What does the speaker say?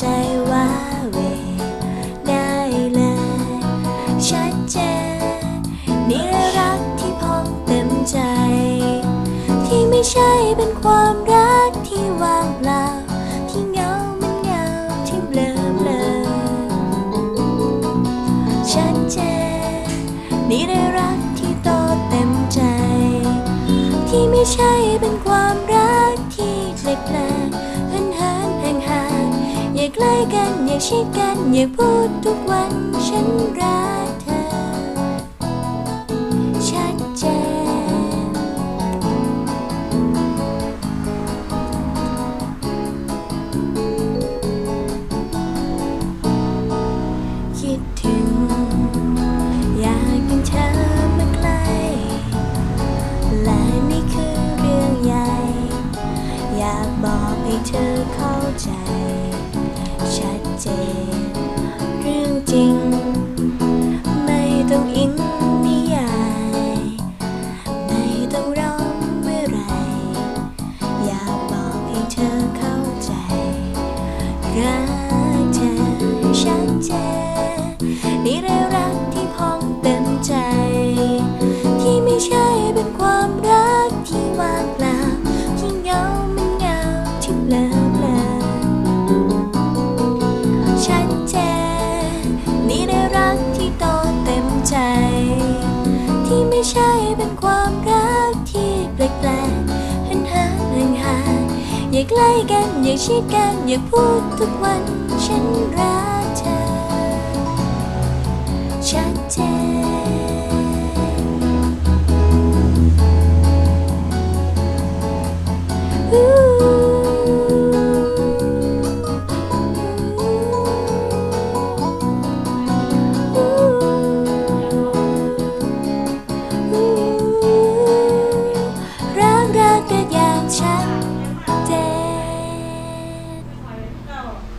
ใจว่าเว ได้เลยชัดเจนนี่รักที่พองเต็มใจ ที่ไม่ใช่เป็นความรักที่วางเปล่า ที่เงามันเงาที่เบลเบลชัดเจนนี่ได้รักที่เต็มใจ ที่ไม่ใช่เป็นความรัก ใกล้กันอย่าชิดกันอย่าพูดทุกวันฉันรักากบอกให้เธอเข้าใจ ชัดเจน เรื่องจริง ไม่ต้องอิงนิยาย ไม่ต้องร้องเมื่อไร อยากบอกให้เธอเข้าใจ รักเธอชัดเจน ไม่ใช่เป็นความรักที่แปลกๆหันห่างห่างห่างอย่าใกล้กันอย่าชิดกันอย่าพูดทุกวันฉันรักเธอชัดเจน shall